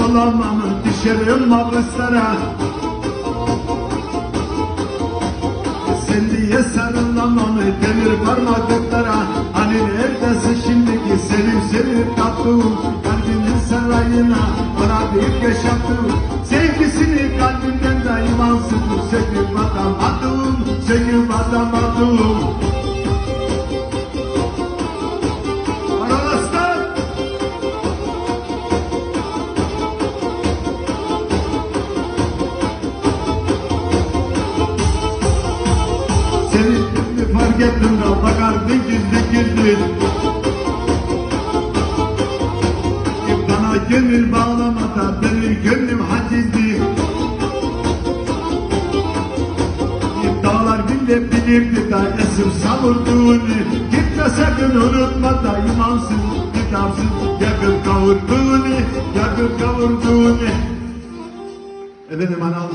bulamam düşerim mabuslara Sen diye sarılamam demir parmaklıklara. Hani neredesin şimdiki sevip sevip tattığım Kalbimin sarayına? Bana bir yaşattım Sevgisini kalbimden de imansız Söküp atamadım, söküp atamadım Araslan! Şimdi fark ettim de bakardın gizli gizli Bana gönül bağlamada benim gönlüm hacizdi Dağlar bile bilirdi da esim savurduğunu Gitme sakın unutma da imansız, kitapsız Yakıp kavurduğunu, yakıp kavurduğunu Efendim anam